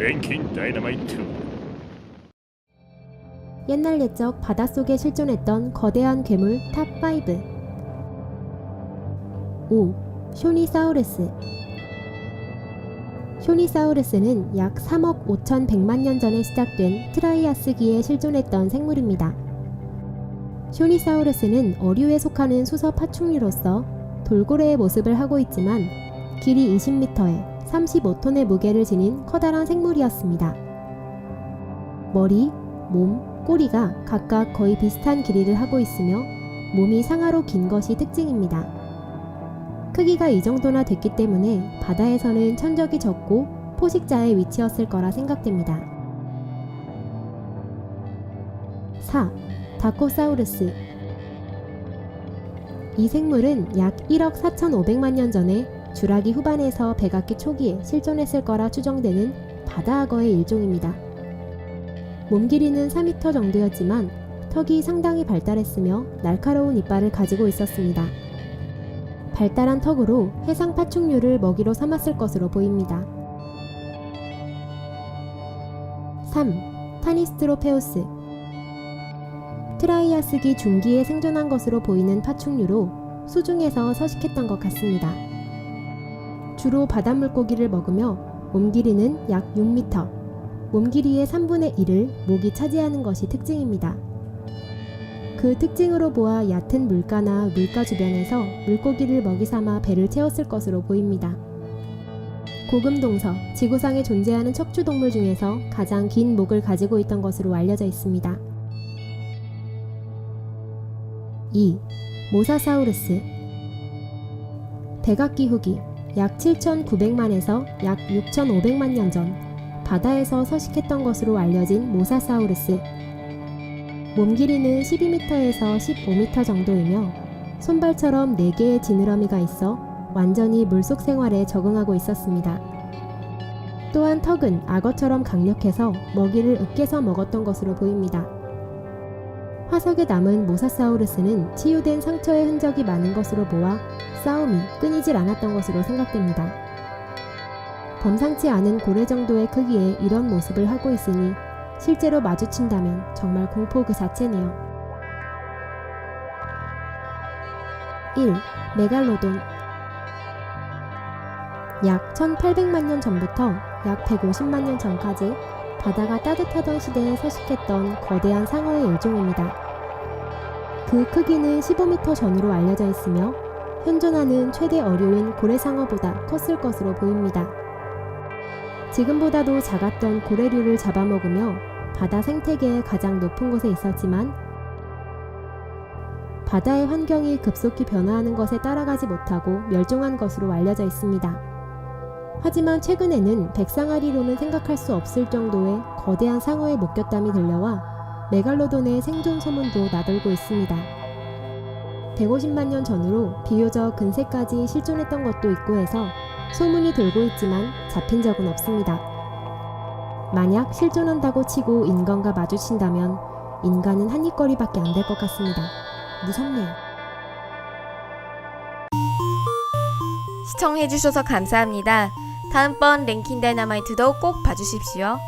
랭킹 다이너마이트 옛날 옛적 바닷속에 실존했던 거대한 괴물 탑5 5. 쇼니사우루스 쇼니사우루스는 약 3억 5,100만 년 전에 시작된 트라이아스기에 실존했던 생물입니다. 쇼니사우루스는 어류에 속하는 수서 파충류로서 돌고래의 모습을 하고 있지만 길이 20m에 35톤의 무게를 지닌 커다란 생물이었습니다. 머리, 몸, 꼬리가 각각 거의 비슷한 길이를 하고 있으며 몸이 상하로 긴 것이 특징입니다. 크기가 이 정도나 됐기 때문에 바다에서는 천적이 적고 포식자의 위치였을 거라 생각됩니다. 4. 다코사우루스 이 생물은 약 1억 4,500만 년 전에 주라기 후반에서 백악기 초기에 실존했을 거라 추정되는 바다 악어의 일종입니다. 몸 길이는 4m 정도였지만 턱이 상당히 발달했으며 날카로운 이빨을 가지고 있었습니다. 발달한 턱으로 해상 파충류를 먹이로 삼았을 것으로 보입니다. 3. 타니스트로페우스 트라이아스기 중기에 생존한 것으로 보이는 파충류로 수중에서 서식했던 것 같습니다. 주로 바닷물고기를 먹으며 몸 길이는 약 6m, 몸 길이의 3분의 1을 목이 차지하는 것이 특징입니다. 그 특징으로 보아 얕은 물가나 물가 주변에서 물고기를 먹이 삼아 배를 채웠을 것으로 보입니다. 고금동서, 지구상에 존재하는 척추동물 중에서 가장 긴 목을 가지고 있던 것으로 알려져 있습니다. 2. 모사사우루스 백악기 후기 약 7,900만에서 약 6,500만 년 전 바다에서 서식했던 것으로 알려진 모사사우루스. 몸 길이는 12m에서 15m 정도이며 손발처럼 4개의 지느러미가 있어 완전히 물속 생활에 적응하고 있었습니다. 또한 턱은 악어처럼 강력해서 먹이를 으깨서 먹었던 것으로 보입니다. 화석에 남은 모사사우루스는 치유된 상처의 흔적이 많은 것으로 보아 싸움이 끊이질 않았던 것으로 생각됩니다. 범상치 않은 고래 정도의 크기의 이런 모습을 하고 있으니 실제로 마주친다면 정말 공포 그 자체네요. 1. 메갈로돈 약 1800만 년 전부터 약 150만 년 전까지 바다가 따뜻하던 시대에 서식했던 거대한 상어의 일종입니다. 그 크기는 15m 전으로 알려져 있으며 현존하는 최대 어류인 고래상어보다 컸을 것으로 보입니다. 지금보다도 작았던 고래류를 잡아먹으며 바다 생태계의 가장 높은 곳에 있었지만 바다의 환경이 급속히 변화하는 것에 따라가지 못하고 멸종한 것으로 알려져 있습니다. 하지만 최근에는 백상아리로는 생각할 수 없을 정도의 거대한 상어의 목격담이 들려와 메갈로돈의 생존 소문도 나돌고 있습니다. 150만 년 전으로 비교적 근세까지 실존했던 것도 있고 해서 소문이 돌고 있지만 잡힌 적은 없습니다. 만약 실존한다고 치고 인간과 마주친다면 인간은 한입거리밖에 안 될 것 같습니다. 무섭네요. 시청해주셔서 감사합니다. 다음번 랭킹 다이너마이트도 꼭 봐주십시오.